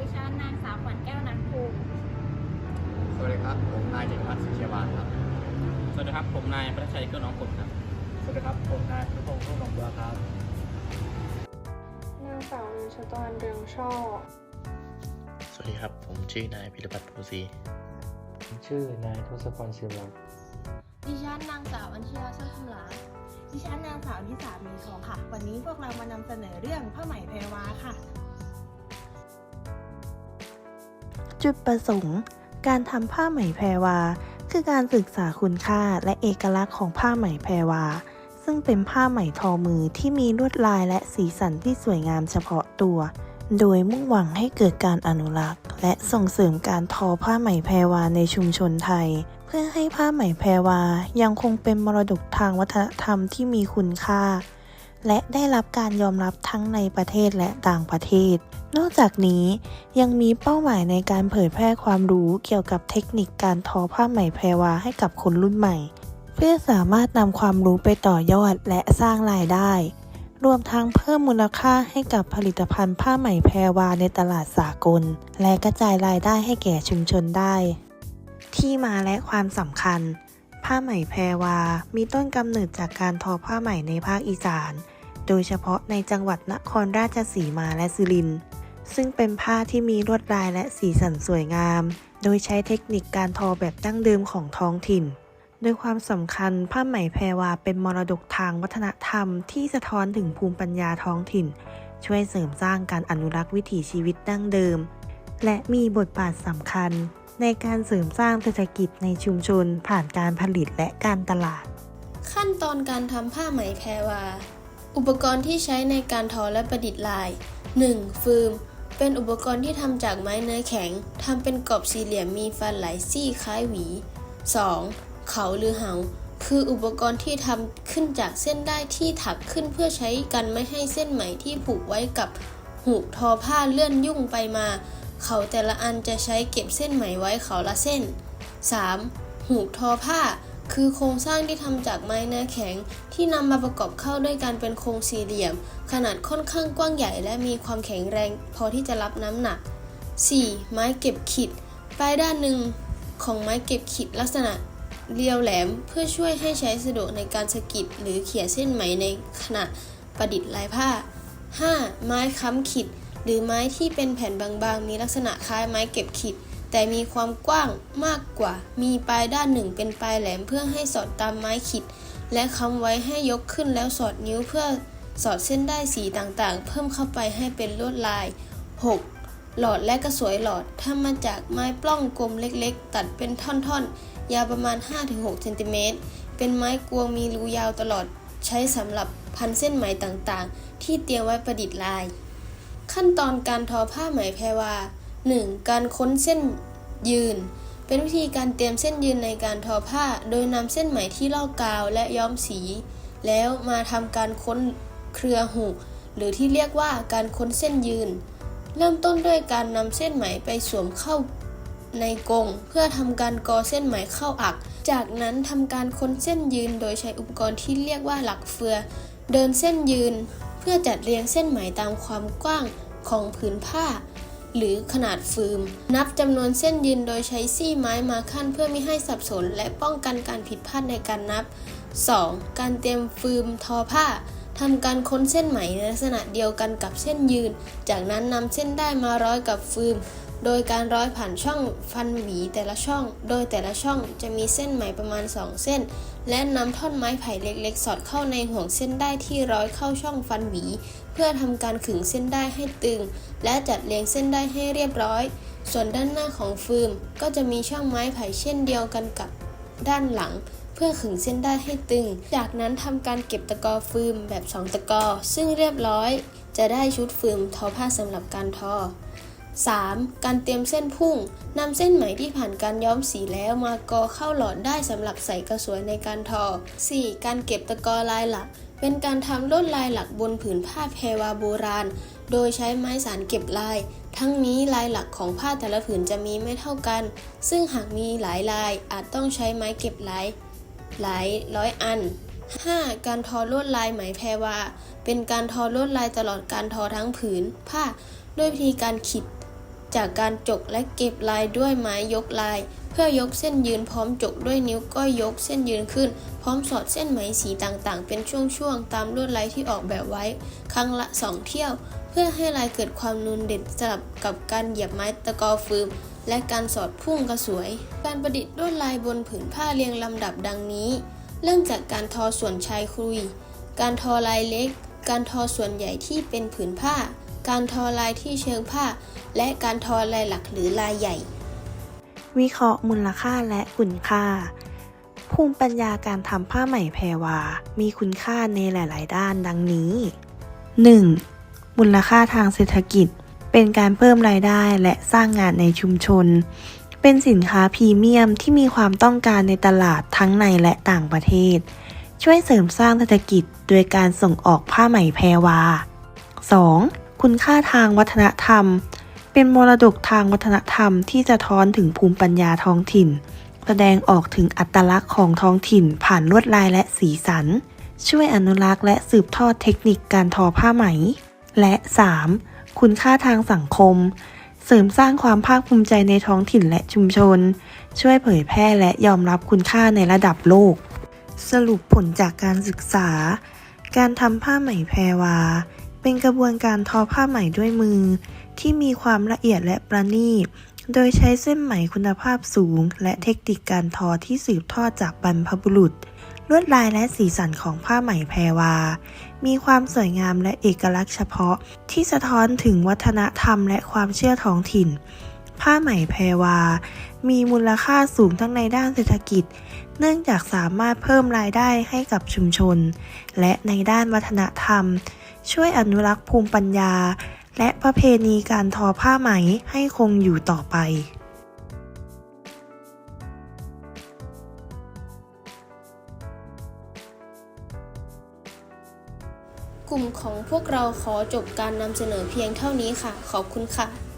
ดิฉันนางสาวขวัญแก้วนันภูมิสวัสดีครับ ผมนายเจตวัฒน์สุเชียวานครับ สวัสดีครับ ผมนายประชัยเกื้อน้องผลครับ สวัสดีครับ ผมนายนุพงศ์รุ่งหนองบัวครับ นางสาวนิชตอนเรืองช่อ สวัสดีครับ ผมชื่อนายพิรพัฒน์ภูศรีผมชื่อนายทศพรศิลป์ดิฉันนางสาวอัญชยาส้มคำหลาดิฉันนางสาวนิสามีทองค่ะ วันนี้พวกเรามานำเสนอเรื่องผ้าไหมแพรวาค่ะ จุดประสงค์ การทำผ้าไหมแพรวา คือการศึกษาคุณค่าและเอกลักษณ์ของผ้าไหมแพรวา ซึ่งเป็นผ้าไหมทอมือที่มีลวดลายและสีสันที่สวยงามเฉพาะตัว โดยมุ่งหวังให้เกิดการอนุรักษ์ และส่งเสริมการทอผ้าไหมแพรวาในชุมชนไทย เพื่อให้ผ้าไหมแพรวายังคงเป็นมรดกทางวัฒนธรรมที่มีคุณค่า และได้รับการยอมรับทั้งในประเทศและต่างประเทศ นอกจากนี้ยังมีเป้าหมายในการเผยแพร่ความรู้เกี่ยวกับเทคนิคการทอผ้าไหมแพรวาให้กับคนรุ่นใหม่ เพื่อสามารถนำความรู้ไปต่อยอดและสร้างรายได้ รวมทั้งเพิ่มมูลค่าให้กับผลิตภัณฑ์ผ้าไหมแพรวาในตลาดสากล และกระจายรายได้ให้แก่ชุมชนได้ ที่มาและความสำคัญผ้าไหมแพรวา มีต้นกำเนิดจากการทอผ้าไหมในภาคอีสาน โดยเฉพาะในจังหวัดนครราชสีมาและสุรินทร์ซึ่งเป็นผ้าที่มีลวดลายและสีสันสวยงาม โดยใช้เทคนิคการทอแบบดั้งเดิมของท้องถิ่น โดยความสำคัญผ้าไหมแพรวาเป็นมรดกทางวัฒนธรรมที่สะท้อนถึงภูมิปัญญาท้องถิ่น ช่วยเสริมสร้างการอนุรักษ์วิถีชีวิตดั้งเดิม และมีบทบาทสำคัญ ในการเสริมสร้างเศรษฐกิจในชุมชนผ่านการผลิตและการตลาด ขั้นตอนการทำผ้าไหมแพรวา อุปกรณ์ที่ใช้ในการทอและประดิษฐ์ลาย 1. ฟืมเป็นอุปกรณ์ที่ทำจากไม้เนื้อแข็งทำเป็นกรอบสี่เหลี่ยมมีฟันหลายซี่คล้ายหวี 2. เขาหรือเหา คืออุปกรณ์ที่ทำขึ้นจากเส้นได้ที่ถักขึ้นเพื่อใช้กันไม่ให้เส้นไหมที่ผูกไว้กับหูทอผ้าเลื่อนยุ่งไปมา เขาแต่ละอันจะใช้เก็บเส้นไหมไว้เขาละเส้น 3. หูกทอผ้า คือโครงสร้างที่ทำจากไม้เนื้อแข็งที่นำมาประกอบเข้าด้วยกันเป็นโครงสี่เหลี่ยม ขนาดค่อนข้างกว้างใหญ่และมีความแข็งแรง พอที่จะรับน้ำหนัก 4. ไม้เก็บขิด ปลายด้านหนึ่งของไม้เก็บขิดลักษณะเรียวแหลมเพื่อช่วยให้ใช้สะดวกในการสกิดหรือเขี่ยเส้นไหมในขณะประดิษฐ์ลายผ้า 5. ไม้ค้ำขิด หรือไม้ที่เป็นแผ่นบางๆ มีลักษณะคล้ายไม้เก็บขิด แต่มีความกว้างมากกว่า มีปลายด้านหนึ่งเป็นปลายแหลมเพื่อให้สอดตามไม้ขิดและค้ำไว้ให้ยกขึ้นแล้วสอดนิ้วเพื่อสอดเส้นได้สีต่างๆ เพิ่มเข้าไปให้เป็นลวดลาย 6. หลอดและกระสวยหลอดทำมาจากไม้ปล้องกลมเล็กๆ ตัดเป็นท่อนๆ ยาวประมาณ 5-6เซนติเมตร เป็นไม้กวงมีรูยาวตลอด ใช้สำหรับพันเส้นไหมต่างๆ ที่เตรียมไว้ประดิษฐ์ลาย ขั้นตอนการทอผ้าไหมแพรวา 1. การค้นเส้นยืน เป็นวิธีการเตรียมเส้นยืนในการทอผ้า โดยนำเส้นไหมที่ลอกกาวและย้อมสี แล้วมาทำการค้นเครือหูก หรือที่เรียกว่าการค้นเส้นยืน เริ่มต้นด้วยการนำเส้นไหมไปสวมเข้าในกงเพื่อทำการกอเส้นไหมเข้าอัก จากนั้นทำการค้นเส้นยืนโดยใช้อุปกรณ์ที่เรียกว่าหลักเฟือ เดินเส้นยืน เพื่อจัดเรียงเส้นไหมตามความกว้างของผืนผ้า หรือขนาดฟืมนับจำนวนเส้นยืนโดยใช้ซี่ไม้มาขั้นเพื่อไม่ให้สับสน และป้องกันการผิดพลาดในการนับ 2. การเตรียมฟืมทอผ้าทำการค้นเส้นไหมในลักษณะเดียวกันกับเส้นยืน จากนั้นนำเส้นได้มาร้อยกับฟืม โดยการร้อยผ่านช่องฟันหวีแต่ละช่อง โดยแต่ละช่องจะมีเส้นไหมประมาณ 2 เส้น และนำท่อนไม้ไผ่เล็กๆ สอดเข้าในห่วงเส้นได้ที่ร้อยเข้าช่องฟันหวี เพื่อทำการขึงเส้นได้ให้ตึง และจัดเรียงเส้นได้ให้เรียบร้อย ส่วนด้านหน้าของฟืมก็จะมีช่องไม้ไผ่เช่นเดียวกันกับด้านหลังเพื่อขึงเส้นได้ให้ตึง จากนั้นทำการเก็บตะกอฟืมแบบ 2 ตะกอ ซึ่งเรียบร้อย จะได้ชุดฟืมทอผ้าสำหรับการทอ 3. การเตรียมเส้นพุ่งนำเส้นไหมที่ผ่านการย้อมสีแล้วมากอเข้าหลอดได้สำหรับใส่กระสวยในการทอ 4. การเก็บตะกอลายหลัก เป็นการทำลวดลายหลักบนผืนผ้าแพรวาโบราณ โดยใช้ไม้สารเก็บลาย ทั้งนี้ลายหลักของผ้าแต่ละผืนจะมีไม่เท่ากัน ซึ่งหากมีหลายลายอาจต้องใช้ไม้เก็บลายหลายร้อยอัน 5. การทอลวดลายไหมแพรวา เป็นการทอลวดลายตลอดการทอทั้งผืนผ้าด้วยวิธีการขีด จากการจกและเก็บลายด้วยไม้ยกลาย เพื่อยกเส้นยืนพร้อมจกด้วยนิ้วก้อยยกเส้นยืนขึ้น พร้อมสอดเส้นไหมสีต่างๆ เป็นช่วงๆ ตามลวดลายที่ออกแบบไว้ ครั้งละสองเที่ยว เพื่อให้ลายเกิดความนูนเด่นสลับกับการเหยียบไม้ตะกอฟืมและการสอดพุ่งกระสวย การประดิษฐ์ลวดลายบนผืนผ้าเรียงลำดับดังนี้ เริ่มจากการทอส่วนชายคุย การทอลายเล็ก การทอส่วนใหญ่ที่เป็นผืนผ้า การทอลายที่เชิงผ้า และการทอลายหลักหรือลายใหญ่ วิเคราะห์มูลค่าและคุณค่า ภูมิปัญญาการทำผ้าไหมแพรวา มีคุณค่าในหลาย ๆ ด้านดังนี้ 1. มูลค่าทางเศรษฐกิจ เป็นการเพิ่มรายได้และสร้างงานในชุมชน เป็นสินค้าพรีเมียมที่มีความต้องการในตลาดทั้งในและต่างประเทศ ช่วยเสริมสร้างเศรษฐกิจโดยการส่งออกผ้าไหมแพรวา 2. คุณค่าทางวัฒนธรรม เป็นมรดกทางวัฒนธรรมที่จะท้อนถึงภูมิปัญญาท้องถิ่น แสดงออกถึงอัตลักษณ์ของท้องถิ่นผ่านลวดลายและสีสัน ช่วยอนุรักษ์และสืบทอดเทคนิคการทอผ้าไหม และ 3. คุณค่าทางสังคม เสริมสร้างความภาคภูมิใจในท้องถิ่นและชุมชน ช่วยเผยแพร่และยอมรับคุณค่าในระดับโลก สรุปผลจากการศึกษา การทำผ้าไหมแพรวา เป็นกระบวนการทอผ้าไหมด้วยมือ ที่มีความละเอียดและประณีต โดยใช้เส้นไหมคุณภาพสูง และเทคนิคการทอที่สืบทอดจากบรรพบุรุษ ลวดลายและสีสันของผ้าไหมแพรวา มีความสวยงามและเอกลักษณ์เฉพาะ ที่สะท้อนถึงวัฒนธรรมและความเชื่อท้องถิ่น ผ้าไหมแพรวา มีมูลค่าสูงทั้งในด้านเศรษฐกิจเนื่องจากสามารถเพิ่มรายได้ให้กับชุมชน และในด้านวัฒนธรรม ช่วยอนุรักษ์ภูมิปัญญา และประเพณีการทอผ้าไหมให้คงอยู่ต่อไปกลุ่มของพวกเราขอจบการนำเสนอเพียงเท่านี้ค่ะ ขอบคุณค่ะ